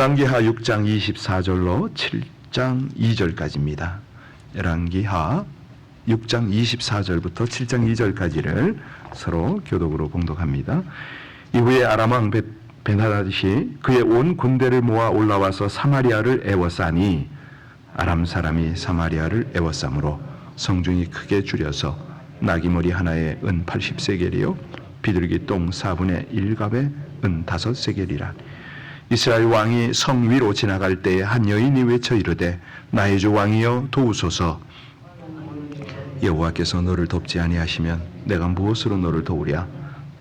열왕기하 6장 24절로 7장 2절까지입니다. 열왕기하 6장 24절부터 7장 2절까지를 서로 교독으로 봉독합니다. 이후에 아람 왕 베- 베나다시 그의 온 군대를 모아 올라와서 사마리아를 애워싸니 아람 사람이 사마리아를 애워싸므로 성중이 크게 줄여서 나귀머리 하나에 은 80세겔이요 비둘기 똥 4분의 1갑에 은 5세겔이라 이스라엘 왕이 성 위로 지나갈 때에 한 여인이 외쳐 이르되 나의 주 왕이여 도우소서. 여호와께서 너를 돕지 아니하시면 내가 무엇으로 너를 도우랴?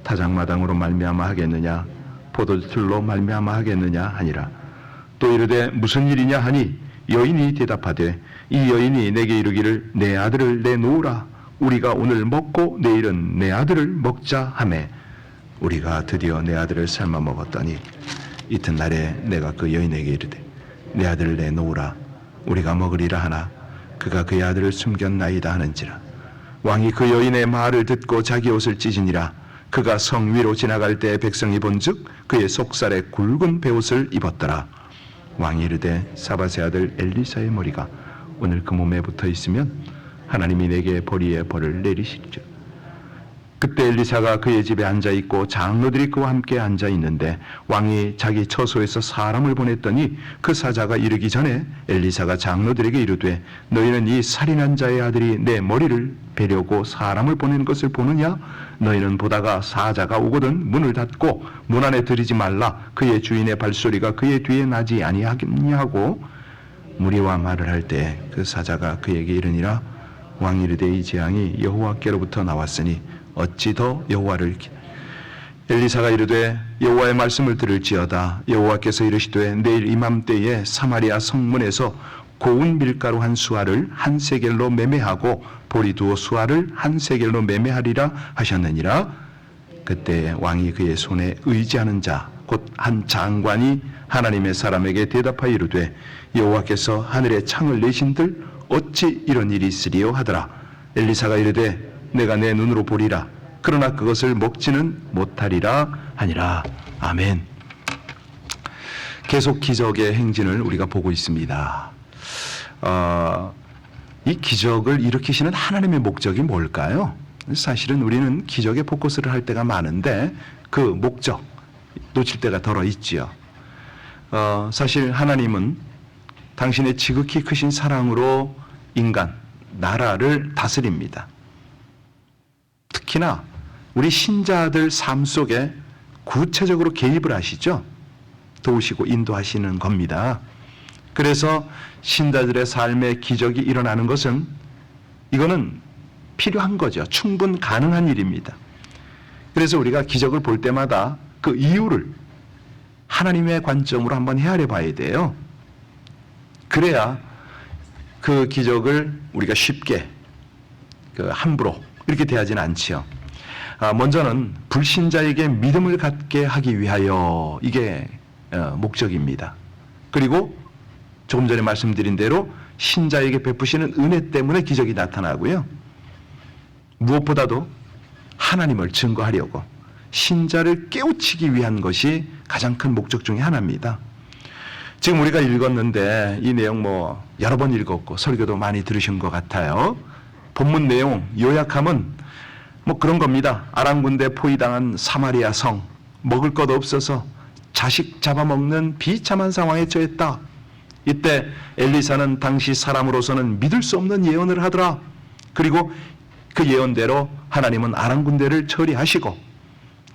타작마당으로 말미암아 하겠느냐? 포도틀로 말미암아 하겠느냐? 하니라. 또 이르되 무슨 일이냐 하니 여인이 대답하되 이 여인이 내게 이르기를 내 아들을 내놓으라. 우리가 오늘 먹고 내일은 내 아들을 먹자 하매 우리가 드디어 내 아들을 삶아 먹었더니 이튿날에 내가 그 여인에게 이르되 내 아들을 내놓으라. 우리가 먹으리라 하나? 그가 그의 아들을 숨겼나이다 하는지라. 왕이 그 여인의 말을 듣고 자기 옷을 찢으니라. 그가 성 위로 지나갈 때 백성이 본즉 그의 속살에 굵은 베옷을 입었더라. 왕이 이르되 사바세 아들 엘리사의 머리가 오늘 그 몸에 붙어 있으면 하나님이 내게 보리의 벌을 내리시리라 그때 엘리사가 그의 집에 앉아 있고 장로들이 그와 함께 앉아 있는데 왕이 자기 처소에서 사람을 보냈더니 그 사자가 이르기 전에 엘리사가 장로들에게 이르되 너희는 이 살인한 자의 아들이 내 머리를 베려고 사람을 보내는 것을 보느냐? 너희는 보다가 사자가 오거든 문을 닫고 문 안에 들이지 말라. 그의 주인의 발소리가 그의 뒤에 나지 아니하겠냐고. 무리와 말을 할 때 그 사자가 그에게 이르니라 왕이 이르되 이 재앙이 여호와께로부터 나왔으니 어찌 더 여호와를 기- 엘리사가 이르되 여호와의 말씀을 들을지어다. 여호와께서 이르시되 내일 이맘때에 사마리아 성문에서 고운 밀가루 한 수알을 한 세겔로 매매하고 보리 두어 수알을 한 세겔로 매매하리라 하셨느니라. 그때 왕이 그의 손에 의지하는 자 곧 한 장관이 하나님의 사람에게 대답하여 이르되 여호와께서 하늘에 창을 내신들 어찌 이런 일이 있으리요 하더라. 엘리사가 이르되 내가 내 눈으로 보리라 그러나 그것을 먹지는 못하리라 하니라 아멘 계속 기적의 행진을 우리가 보고 있습니다 어, 이 기적을 일으키시는 하나님의 목적이 뭘까요? 사실은 우리는 기적에 포커스를 할 때가 많은데 그 목적 놓칠 때가 덜어 있지요. 어, 사실 하나님은 당신의 지극히 크신 사랑으로 인간, 나라를 다스립니다. 특히나 우리 신자들 삶 속에 구체적으로 개입을 하시죠. 도우시고 인도하시는 겁니다. 그래서 신자들의 삶에 기적이 일어나는 것은 이거는 필요한 거죠. 충분 가능한 일입니다. 그래서 우리가 기적을 볼 때마다 그 이유를 하나님의 관점으로 한번 헤아려 봐야 돼요. 그래야 그 기적을 우리가 쉽게 그 함부로 이렇게 대하지는 않지요. 아, 먼저는 불신자에게 믿음을 갖게 하기 위하여 이게 어, 목적입니다. 그리고 조금 전에 말씀드린 대로 신자에게 베푸시는 은혜 때문에 기적이 나타나고요. 무엇보다도 하나님을 증거하려고 신자를 깨우치기 위한 것이 가장 큰 목적 중의 하나입니다. 지금 우리가 읽었는데 이 내용 뭐 여러 번 읽었고 설교도 많이 들으신 것 같아요. 본문 내용 요약하면 뭐 그런 겁니다. 아람 군대 포위당한 사마리아 성 먹을 것 없어서 자식 잡아먹는 비참한 상황에 처했다. 이때 엘리사는 당시 사람으로서는 믿을 수 없는 예언을 하더라. 그리고 그 예언대로 하나님은 아람 군대를 처리하시고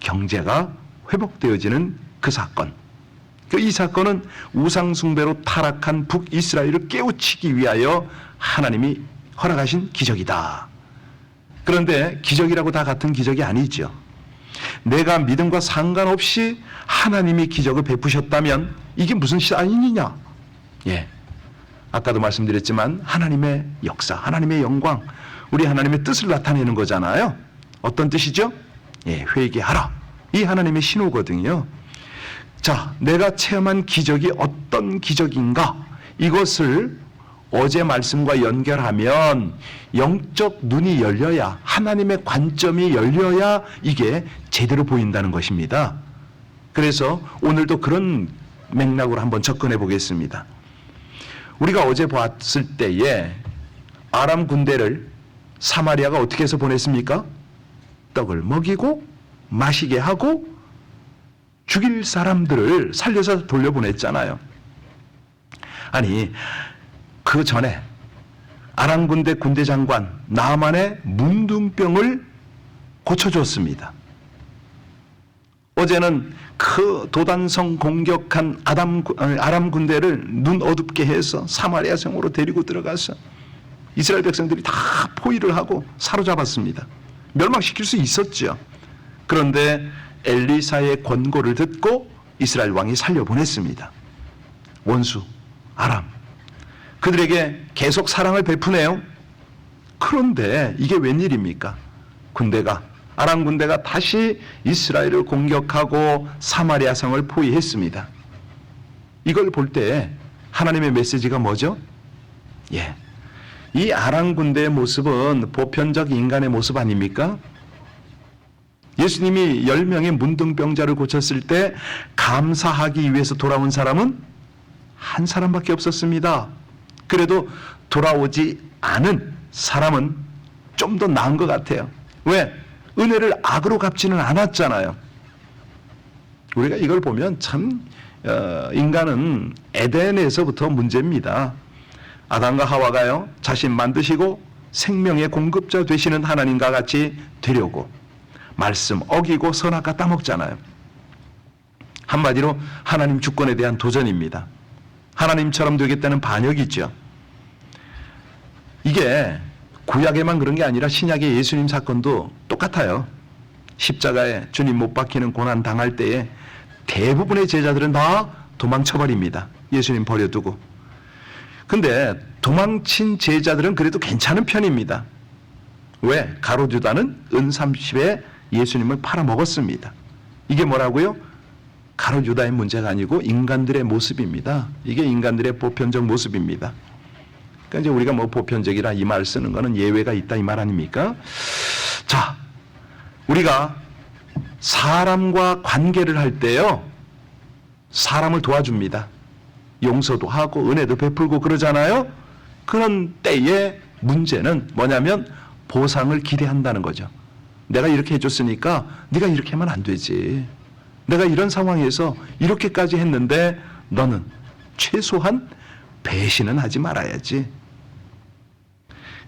경제가 회복되어지는 그 사건. 그이 사건은 우상 숭배로 타락한 북이스라엘을 깨우치기 위하여 하나님이 허락하신 기적이다. 그런데 기적이라고 다 같은 기적이 아니죠. 내가 믿음과 상관없이 하나님이 기적을 베푸셨다면 이게 무슨 사인이냐? 예. 아까도 말씀드렸지만 하나님의 역사, 하나님의 영광, 우리 하나님의 뜻을 나타내는 거잖아요. 어떤 뜻이죠? 예, 회개하라. 이 하나님의 신호거든요. 자, 내가 체험한 기적이 어떤 기적인가? 이것을 어제 말씀과 연결하면 영적 눈이 열려야 하나님의 관점이 열려야 이게 제대로 보인다는 것입니다. 그래서 오늘도 그런 맥락으로 한번 접근해 보겠습니다. 우리가 어제 봤을 때에 아람 군대를 사마리아가 어떻게 해서 보냈습니까? 떡을 먹이고 마시게 하고 죽일 사람들을 살려서 돌려보냈잖아요. 아니 그 전에 아람 군대 군대 장관 나만의 문둥병을 고쳐줬습니다. 어제는 그 도단성 공격한 아담, 아람 군대를 눈 어둡게 해서 사마리아 성으로 데리고 들어가서 이스라엘 백성들이 다 포위를 하고 사로잡았습니다. 멸망시킬 수 있었죠. 그런데 엘리사의 권고를 듣고 이스라엘 왕이 살려보냈습니다. 원수 아람 그들에게 계속 사랑을 베푸네요. 그런데 이게 웬일입니까? 군대가 아람 군대가 다시 이스라엘을 공격하고 사마리아 성을 포위했습니다. 이걸 볼 때 하나님의 메시지가 뭐죠? 예. 이 아람 군대의 모습은 보편적 인간의 모습 아닙니까? 예수님이 10명의 문둥병자를 고쳤을 때 감사하기 위해서 돌아온 사람은 한 사람밖에 없었습니다. 그래도 돌아오지 않은 사람은 좀 더 나은 것 같아요. 왜? 은혜를 악으로 갚지는 않았잖아요. 우리가 이걸 보면 참 어, 인간은 에덴에서부터 문제입니다. 아담과 하와가요 자신 만드시고 생명의 공급자 되시는 하나님과 같이 되려고 말씀 어기고 선악과 따먹잖아요. 한마디로 하나님 주권에 대한 도전입니다. 하나님처럼 되겠다는 반역이죠. 이게 구약에만 그런 게 아니라 신약의 예수님 사건도 똑같아요. 십자가에 주님 못 박히는 고난 당할 때에 대부분의 제자들은 다 도망쳐버립니다. 예수님 버려두고. 근데 도망친 제자들은 그래도 괜찮은 편입니다. 왜? 가로주다는 은 30에 예수님을 팔아먹었습니다. 이게 뭐라고요? 가로주다의 문제가 아니고 인간들의 모습입니다. 이게 인간들의 보편적 모습입니다. 그러니까 이제 우리가 뭐 보편적이라 이 말 쓰는 거는 예외가 있다 이 말 아닙니까? 자, 우리가 사람과 관계를 할 때요, 사람을 도와줍니다. 용서도 하고 은혜도 베풀고 그러잖아요. 그런 때의 문제는 뭐냐면 보상을 기대한다는 거죠. 내가 이렇게 해줬으니까 네가 이렇게 하면 안 되지. 내가 이런 상황에서 이렇게까지 했는데 너는 최소한 배신은 하지 말아야지.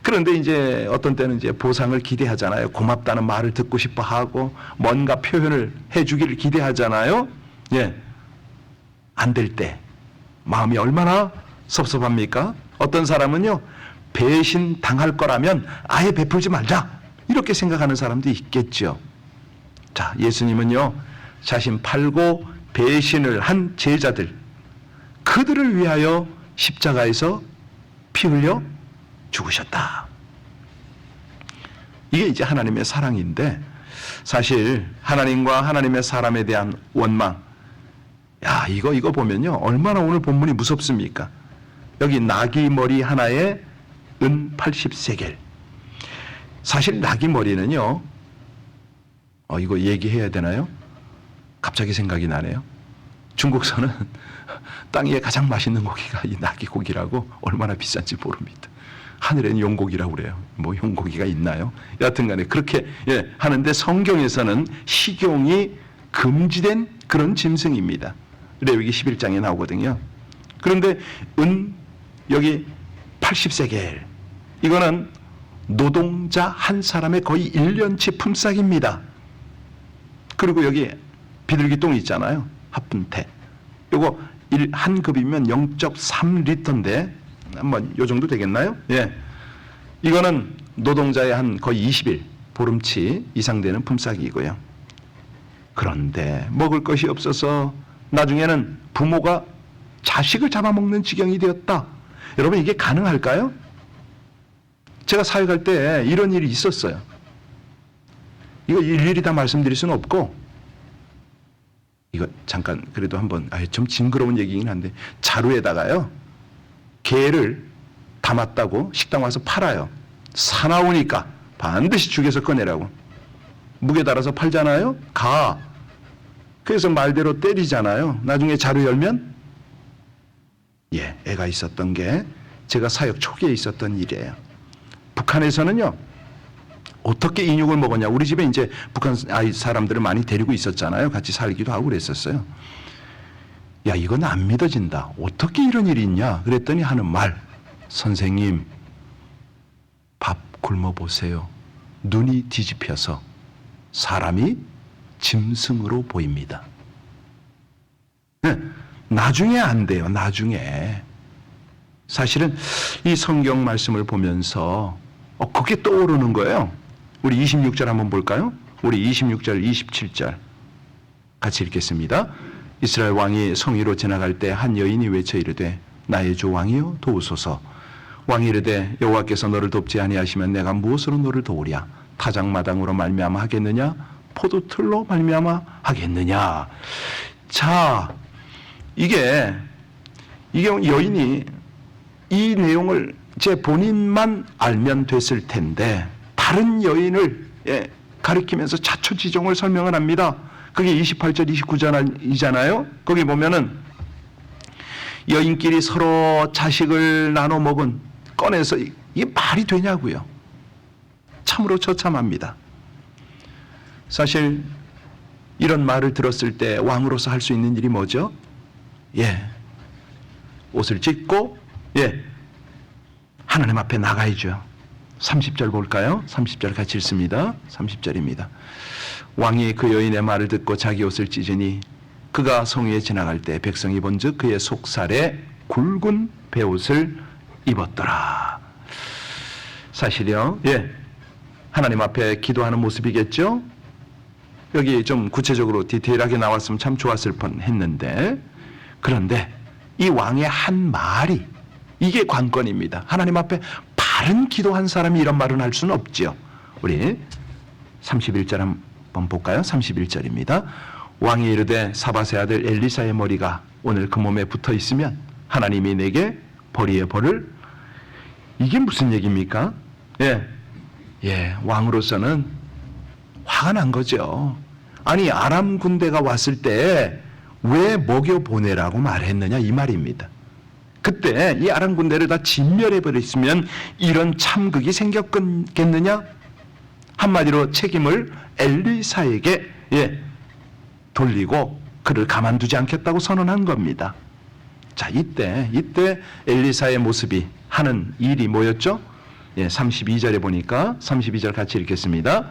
그런데 이제 어떤 때는 이제 보상을 기대하잖아요. 고맙다는 말을 듣고 싶어 하고 뭔가 표현을 해주기를 기대하잖아요. 예. 안 될 때 마음이 얼마나 섭섭합니까? 어떤 사람은요, 배신 당할 거라면 아예 베풀지 말자. 이렇게 생각하는 사람도 있겠죠. 자, 예수님은요, 자신 팔고 배신을 한 제자들, 그들을 위하여 십자가에서 피 흘려 죽으셨다. 이게 이제 하나님의 사랑인데, 사실 하나님과 하나님의 사람에 대한 원망, 야, 이거, 이거 보면요. 얼마나 오늘 본문이 무섭습니까? 여기 나귀 머리 하나에 은 80세겔. 사실 나귀 머리는요. 어, 이거 얘기해야 되나요? 갑자기 생각이 나네요. 중국서는 땅 위에 가장 맛있는 고기가 이 나귀 고기라고 얼마나 비싼지 모릅니다. 하늘에는 용고기라고 그래요. 뭐 용고기가 있나요? 여하튼 간에 그렇게 예, 하는데 성경에서는 식용이 금지된 그런 짐승입니다. 레위기 11장에 나오거든요. 그런데 은 여기 80세겔 이거는 노동자 한 사람의 거의 1년치 품삯입니다. 그리고 여기 비둘기 똥 있잖아요. 합분태. 요거 1, 한 급이면 0.3리터인데 한번 요 정도 되겠나요? 예. 이거는 노동자의 한 거의 20일 보름치 이상 되는 품삯이고요. 그런데 먹을 것이 없어서 나중에는 부모가 자식을 잡아먹는 지경이 되었다. 여러분 이게 가능할까요? 제가 사회 갈 때 이런 일이 있었어요. 이거 일일이 다 말씀드릴 수는 없고 이거 잠깐 그래도 한번 아, 좀 징그러운 얘기긴 한데 자루에다가요 게를 담았다고 식당 와서 팔아요. 사나우니까 반드시 죽여서 꺼내라고 무게 달아서 팔잖아요. 가 그래서 말대로 때리잖아요. 나중에 자료 열면 예, 애가 있었던 게 제가 사역 초기에 있었던 일이에요. 북한에서는요. 어떻게 인육을 먹었냐. 우리 집에 이제 북한 아이 사람들을 많이 데리고 있었잖아요. 같이 살기도 하고 그랬었어요. 야, 이건 안 믿어진다. 어떻게 이런 일이 있냐? 그랬더니 하는 말. 선생님, 밥 굶어 보세요. 눈이 뒤집혀서 사람이 짐승으로 보입니다. 네, 나중에 안 돼요. 나중에. 사실은 이 성경 말씀을 보면서 어, 그게 떠오르는 거예요. 우리 26절 한번 볼까요? 우리 26절, 27절 같이 읽겠습니다. 이스라엘 왕이 성위로 지나갈 때 한 여인이 외쳐 이르되 나의 주 왕이여 도우소서 왕이 이르되 여호와께서 너를 돕지 아니하시면 내가 무엇으로 너를 도우랴 타작마당으로 말미암아 하겠느냐 포도틀로 말미암아 하겠느냐 자 이게 이게 여인이 이 내용을 제 본인만 알면 됐을 텐데 다른 여인을 예, 가리키면서 자초지종을 설명을 합니다. 그게 28절 29절이잖아요. 거기 보면은 여인끼리 서로 자식을 나눠 먹은 꺼내서 이- 이게 말이 되냐고요. 참으로 처참합니다. 사실 이런 말을 들었을 때 왕으로서 할 수 있는 일이 뭐죠? 예. 옷을 찢고 예. 하나님 앞에 나가야죠. 30절 볼까요? 30절 같이 읽습니다. 30절입니다. 왕이 그 여인의 말을 듣고 자기 옷을 찢으니 그가 성위에 지나갈 때 백성이 본즉 그의 속살에 굵은 베옷을 입었더라. 사실요. 예. 하나님 앞에 기도하는 모습이겠죠? 여기 좀 구체적으로 디테일하게 나왔으면 참 좋았을 뻔 했는데 그런데 이 왕의 한 말이 이게 관건입니다. 하나님 앞에 바른 기도한 사람이 이런 말은 할 수는 없지요. 우리 31절 한번 볼까요? 31절입니다. 왕이 이르되 사바세 아들 엘리사의 머리가 오늘 그 몸에 붙어 있으면 하나님이 내게 벌이의 벌을 이게 무슨 얘기입니까? 예. 예, 왕으로서는 화가 난 거죠. 아니 아람 군대가 왔을 때 왜 먹여 보내라고 말했느냐 이 말입니다. 그때 이 아람 군대를 다 진멸해 버렸으면 이런 참극이 생겼겠느냐? 한마디로 책임을 엘리사에게 예, 돌리고 그를 가만두지 않겠다고 선언한 겁니다. 자, 이때 이때 엘리사의 모습이 하는 일이 뭐였죠? 예, 32절에 보니까 32절 같이 읽겠습니다.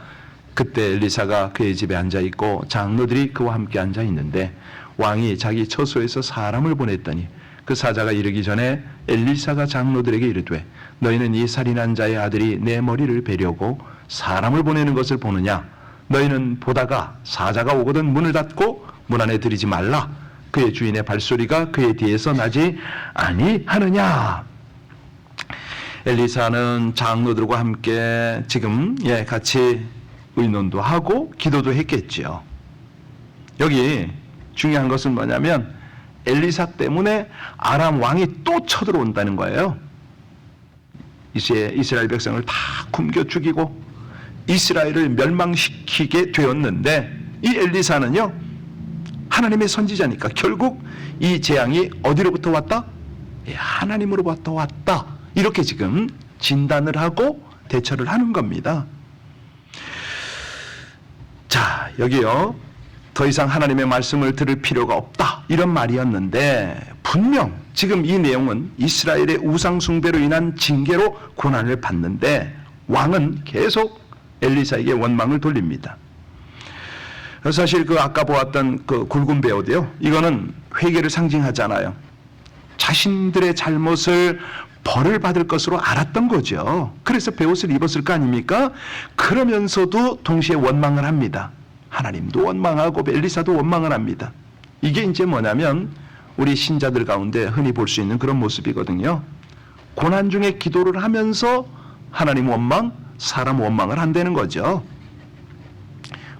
그때 엘리사가 그의 집에 앉아 있고 장로들이 그와 함께 앉아 있는데 왕이 자기 처소에서 사람을 보냈더니 그 사자가 이르기 전에 엘리사가 장로들에게 이르되 너희는 이 살인한 자의 아들이 내 머리를 베려고 사람을 보내는 것을 보느냐? 너희는 보다가 사자가 오거든 문을 닫고 문 안에 들이지 말라. 그의 주인의 발소리가 그의 뒤에서 나지 아니하느냐? 엘리사는 장로들과 함께 지금 예 같이 의논도 하고 기도도 했겠지요. 여기 중요한 것은 뭐냐면 엘리사 때문에 아람 왕이 또 쳐들어온다는 거예요. 이제 이스라엘 백성을 다 굶겨 죽이고 이스라엘을 멸망시키게 되었는데 이 엘리사는요 하나님의 선지자니까 결국 이 재앙이 어디로부터 왔다? 예, 하나님으로부터 왔다. 이렇게 지금 진단을 하고 대처를 하는 겁니다. 자, 여기요. 더 이상 하나님의 말씀을 들을 필요가 없다. 이런 말이었는데 분명 지금 이 내용은 이스라엘의 우상숭배로 인한 징계로 고난을 받는데 왕은 계속 엘리사에게 원망을 돌립니다. 사실 그 아까 보았던 그 굵은 배옷이요. 이거는 회개를 상징하잖아요. 자신들의 잘못을 벌을 받을 것으로 알았던 거죠. 그래서 배옷을 입었을 거 아닙니까? 그러면서도 동시에 원망을 합니다. 하나님도 원망하고 엘리사도 원망을 합니다. 이게 이제 뭐냐면 우리 신자들 가운데 흔히 볼 수 있는 그런 모습이거든요. 고난 중에 기도를 하면서 하나님 원망, 사람 원망을 한다는 거죠.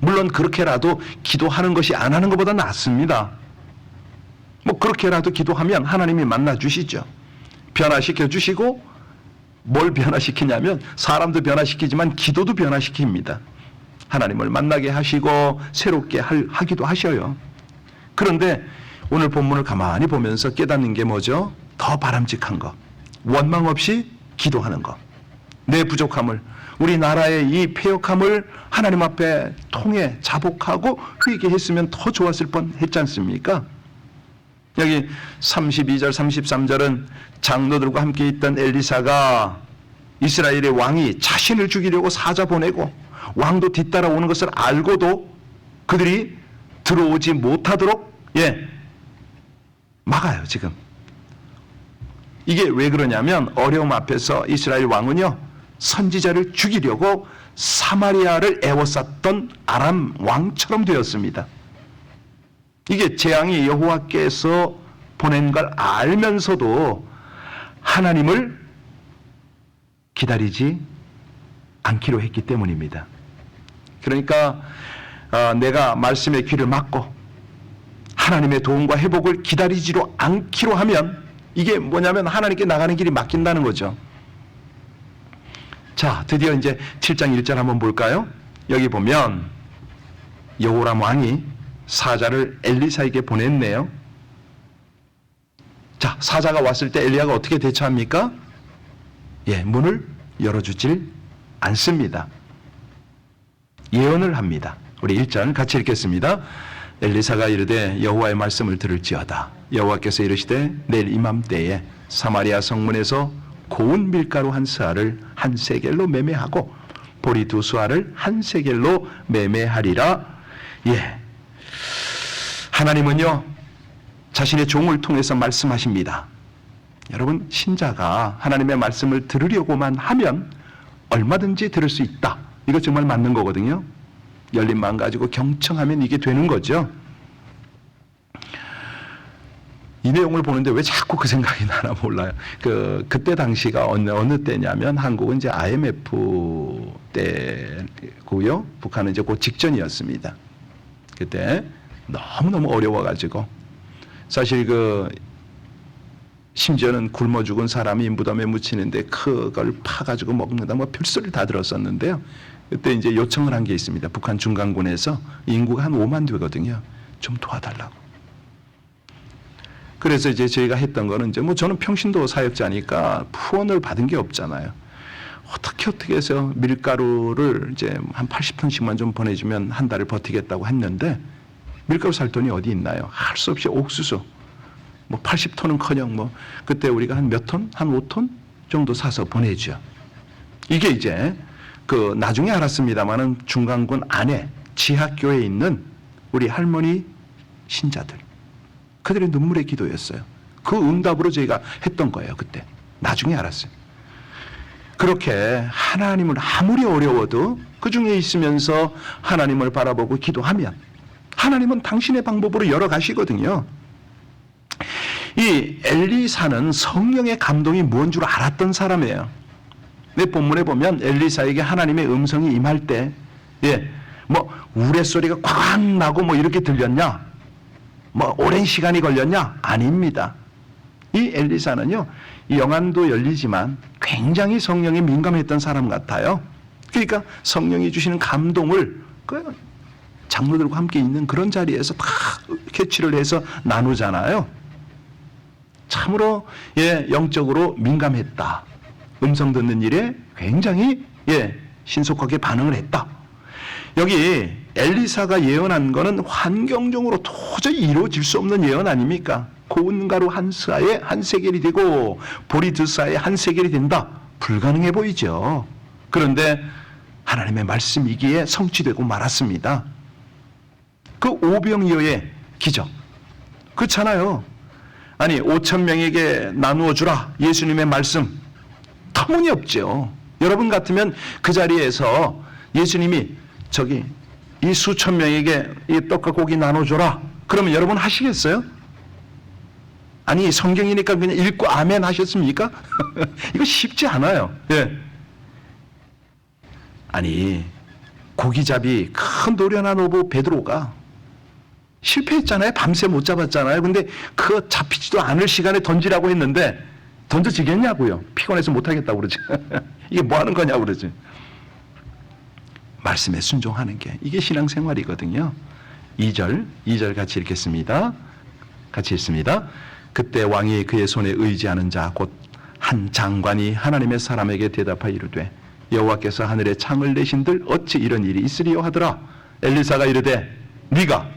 물론 그렇게라도 기도하는 것이 안 하는 것보다 낫습니다. 뭐 그렇게라도 기도하면 하나님이 만나 주시죠. 변화시켜 주시고 뭘 변화시키냐면 사람도 변화시키지만 기도도 변화시킵니다. 하나님을 만나게 하시고 새롭게 할- 하기도 하셔요. 그런데 오늘 본문을 가만히 보면서 깨닫는 게 뭐죠? 더 바람직한 거. 원망 없이 기도하는 거. 내 부족함을 우리나라의 이 폐역함을 하나님 앞에 통해 자복하고 회개했으면 더 좋았을 뻔 했지 않습니까? 여기 32절 33절은 장로들과 함께 있던 엘리사가 이스라엘의 왕이 자신을 죽이려고 사자 보내고 왕도 뒤따라오는 것을 알고도 그들이 들어오지 못하도록 예 막아요 지금 이게 왜 그러냐면 어려움 앞에서 이스라엘 왕은요 선지자를 죽이려고 사마리아를 애워쌌던 아람 왕처럼 되었습니다. 이게 재앙이 여호와께서 보낸 걸 알면서도 하나님을 기다리지 않기로 했기 때문입니다. 그러니까 어, 내가 말씀의 귀를 막고 하나님의 도움과 회복을 기다리지로 않기로 하면 이게 뭐냐면 하나님께 나가는 길이 막힌다는 거죠. 자, 드디어 이제 7장 1절 한번 볼까요? 여기 보면 여호람 왕이 사자를 엘리사에게 보냈네요. 자, 사자가 왔을 때 엘리야가 어떻게 대처합니까? 예, 문을 열어주질 않습니다. 예언을 합니다. 우리 1절 같이 읽겠습니다. 엘리사가 이르되 여호와의 말씀을 들을지어다. 여호와께서 이르시되 내일 이맘때에 사마리아 성문에서 고운 밀가루 한 스아를 한 세겔로 매매하고 보리 두 수아를 한 세겔로 매매하리라. 예. 하나님은요 자신의 종을 통해서 말씀하십니다. 여러분 신자가 하나님의 말씀을 들으려고만 하면 얼마든지 들을 수 있다. 이거 정말 맞는 거거든요. 열린 마음 가지고 경청하면 이게 되는 거죠. 이 내용을 보는데 왜 자꾸 그 생각이 나나 몰라요. 그 그때 당시가 어느 어느 때냐면 한국은 이제 IMF 때고요. 북한은 이제 그 직전이었습니다. 그때 너무 너무 어려워 가지고 사실 그 심지어는 굶어 죽은 사람이 무덤에 묻히는데 그걸 파 가지고 먹는다 뭐 별소리를 다 들었었는데요. 그때 이제 요청을 한 게 있습니다. 북한 중간군에서 인구가 한 5만 되거든요. 좀 도와달라고. 그래서 이제 저희가 했던 거는 이제 뭐 저는 평신도 사역자니까 후원을 받은 게 없잖아요. 어떻게 어떻게 해서 밀가루를 이제 한 80톤씩만 좀 보내주면 한 달을 버티겠다고 했는데 밀가루 살 돈이 어디 있나요? 할 수 없이 옥수수 뭐 80톤은 커녕 뭐 그때 우리가 한 몇 톤, 한 5톤 정도 사서 보내죠. 이게 이제 그 나중에 알았습니다만은 중간군 안에 지하교에 있는 우리 할머니 신자들 그들의 눈물의 기도였어요. 그 응답으로 저희가 했던 거예요 그때. 나중에 알았어요. 그렇게 하나님을 아무리 어려워도 그 중에 있으면서 하나님을 바라보고 기도하면 하나님은 당신의 방법으로 열어 가시거든요. 이 엘리사는 성령의 감동이 뭔 줄 알았던 사람이에요. 내 본문에 보면 엘리사에게 하나님의 음성이 임할 때, 예, 뭐 우레소리가 꽉 나고 뭐 이렇게 들렸냐? 뭐 오랜 시간이 걸렸냐? 아닙니다. 이 엘리사는요, 이 영안도 열리지만 굉장히 성령에 민감했던 사람 같아요. 그러니까 성령이 주시는 감동을 그 장로들과 함께 있는 그런 자리에서 다 캐치를 해서 나누잖아요. 참으로 예 영적으로 민감했다. 음성 듣는 일에 굉장히 예 신속하게 반응을 했다. 여기 엘리사가 예언한 거는 환경적으로 도저히 이루어질 수 없는 예언 아닙니까? 고운 가루 한 스아에 한 세겔이 되고 보리 두 스아에 한 세겔이 된다. 불가능해 보이죠. 그런데 하나님의 말씀이기에 성취되고 말았습니다. 그 오병이어의 기적. 그렇잖아요. 아니 5천 명에게 나누어 주라 예수님의 말씀 터무니없죠. 여러분 같으면 그 자리에서 예수님이 저기 이 수천 명에게 이 떡과 고기 나눠줘라. 그러면 여러분 하시겠어요? 아니 성경이니까 그냥 읽고 아멘 하셨습니까? 이거 쉽지 않아요. 예. 아니 고기잡이 큰 노련한 오보 베드로가 실패했잖아요. 밤새 못 잡았잖아요. 근데 그거 잡히지도 않을 시간에 던지라고 했는데 던져지겠냐고요. 피곤해서 못하겠다고 그러지. 이게 뭐 하는 거냐고 그러지. 말씀에 순종하는 게 이게 신앙생활이거든요. 2절, 2절 같이 읽겠습니다. 같이 읽습니다. 그때 왕이 그의 손에 의지하는 자 곧 한 장관이 하나님의 사람에게 대답하여 이르되 여호와께서 하늘에 창을 내신들 어찌 이런 일이 있으리요 하더라. 엘리사가 이르되 네가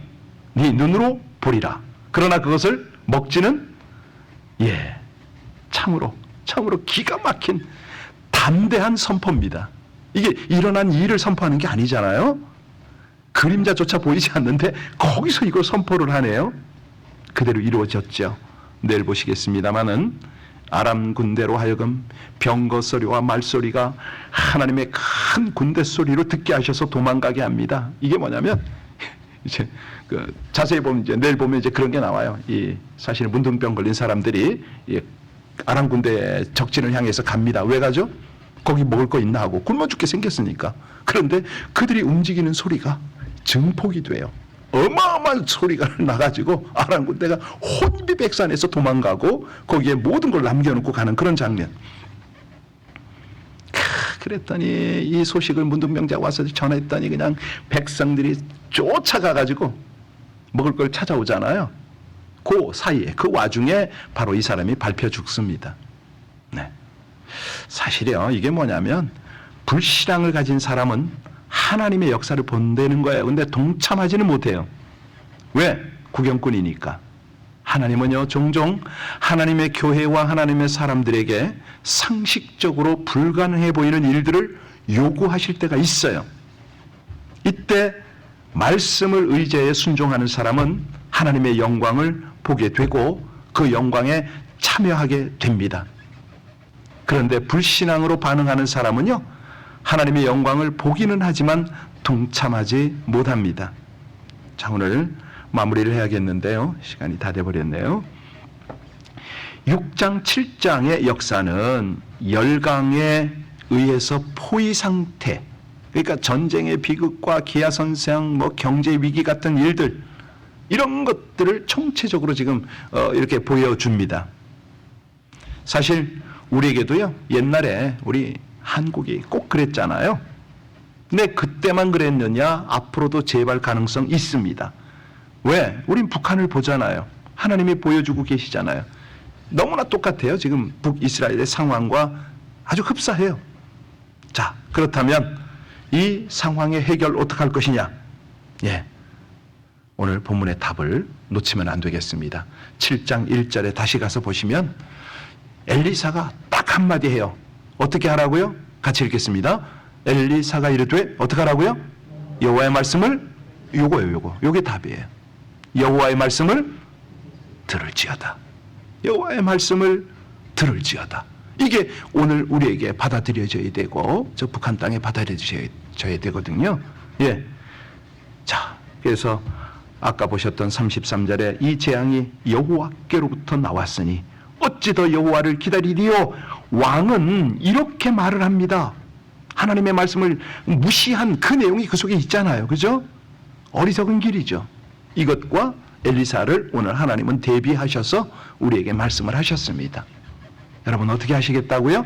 네 눈으로 보리라. 그러나 그것을 먹지는 예 참으로 참으로 기가 막힌 담대한 선포입니다. 이게 일어난 일을 선포하는 게 아니잖아요. 그림자조차 보이지 않는데 거기서 이걸 선포를 하네요. 그대로 이루어졌죠. 내일 보시겠습니다마는 아람 군대로 하여금 병거 소리와 말소리가 하나님의 큰 군대 소리로 듣게 하셔서 도망가게 합니다. 이게 뭐냐면 이제 그 자세히 보면 이제 내일 보면 이제 그런 게 나와요. 이 사실 문둥병 걸린 사람들이 이 아람 군대 적진을 향해서 갑니다. 왜 가죠? 거기 먹을 거 있나 하고 굶어 죽게 생겼으니까. 그런데 그들이 움직이는 소리가 증폭이 돼요. 어마어마한 소리가 나가지고 아람 군대가 혼비백산에서 도망가고 거기에 모든 걸 남겨놓고 가는 그런 장면. 크, 그랬더니 이 소식을 문둥병자가 와서 전했더니 그냥 백성들이 쫓아가가지고 먹을 걸 찾아오잖아요. 그 사이에 그 와중에 바로 이 사람이 밟혀 죽습니다. 네. 사실이요 이게 뭐냐면 불신앙을 가진 사람은 하나님의 역사를 본다는 거예요. 근데 동참하지는 못해요. 왜? 구경꾼이니까. 하나님은요 종종 하나님의 교회와 하나님의 사람들에게 상식적으로 불가능해 보이는 일들을 요구하실 때가 있어요. 이때 말씀을 의지해 순종하는 사람은 하나님의 영광을 보게 되고 그 영광에 참여하게 됩니다. 그런데 불신앙으로 반응하는 사람은요, 하나님의 영광을 보기는 하지만 동참하지 못합니다. 자, 오늘 마무리를 해야겠는데요. 시간이 다 돼버렸네요. 6장, 7장의 역사는 열강에 의해서 포위 상태, 그러니까 전쟁의 비극과 기아 선생, 뭐 경제 위기 같은 일들 이런 것들을 총체적으로 지금 어, 이렇게 보여줍니다. 사실 우리에게도요 옛날에 우리 한국이 꼭 그랬잖아요. 근데 그때만 그랬느냐? 앞으로도 재발 가능성 있습니다. 왜? 우린 북한을 보잖아요. 하나님이 보여주고 계시잖아요. 너무나 똑같아요. 지금 북이스라엘의 상황과 아주 흡사해요. 자, 그렇다면 이 상황의 해결 어떻게 할 것이냐? 예. 오늘 본문의 답을 놓치면 안 되겠습니다. 7장 1절에 다시 가서 보시면 엘리사가 딱 한마디 해요. 어떻게 하라고요? 같이 읽겠습니다. 엘리사가 이르되 어떻게 하라고요? 여호와의 말씀을 요거예요, 요거. 요게 답이에요. 여호와의 말씀을 들을지어다. 여호와의 말씀을 들을지어다. 이게 오늘 우리에게 받아들여져야 되고 저 북한 땅에 받아들여져야 되거든요. 예. 자, 그래서 아까 보셨던 33절에 이 재앙이 여호와께로부터 나왔으니 어찌 더 여호와를 기다리리요? 왕은 이렇게 말을 합니다. 하나님의 말씀을 무시한 그 내용이 그 속에 있잖아요. 그죠? 어리석은 길이죠. 이것과 엘리사를 오늘 하나님은 대비하셔서 우리에게 말씀을 하셨습니다. 여러분 어떻게 하시겠다고요?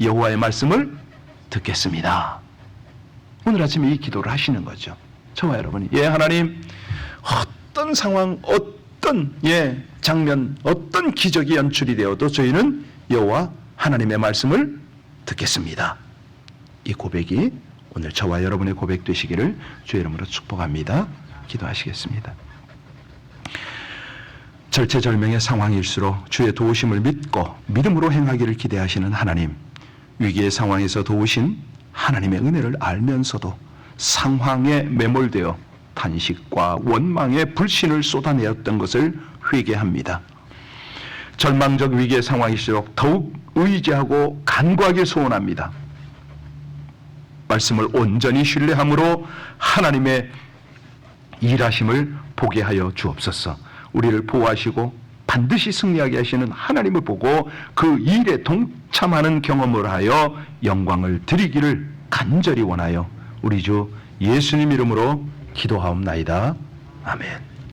여호와의 말씀을 듣겠습니다. 오늘 아침에 이 기도를 하시는 거죠. 저와 여러분이 예 하나님 어떤 상황 어떤 예 장면 어떤 기적이 연출이 되어도 저희는 여호와 하나님의 말씀을 듣겠습니다. 이 고백이 오늘 저와 여러분의 고백 되시기를 주의 이름으로 축복합니다. 기도하시겠습니다. 절체절명의 상황일수록 주의 도우심을 믿고 믿음으로 행하기를 기대하시는 하나님, 위기의 상황에서 도우신 하나님의 은혜를 알면서도 상황에 매몰되어 탄식과 원망의 불신을 쏟아내었던 것을 회개합니다. 절망적 위기의 상황일수록 더욱 의지하고 간구하길 소원합니다. 말씀을 온전히 신뢰함으로 하나님의 일하심을 보게 하여 주옵소서. 우리를 보호하시고 반드시 승리하게 하시는 하나님을 보고 그 일에 동참하는 경험을 하여 영광을 드리기를 간절히 원하여 우리 주 예수님 이름으로 기도하옵나이다. 아멘.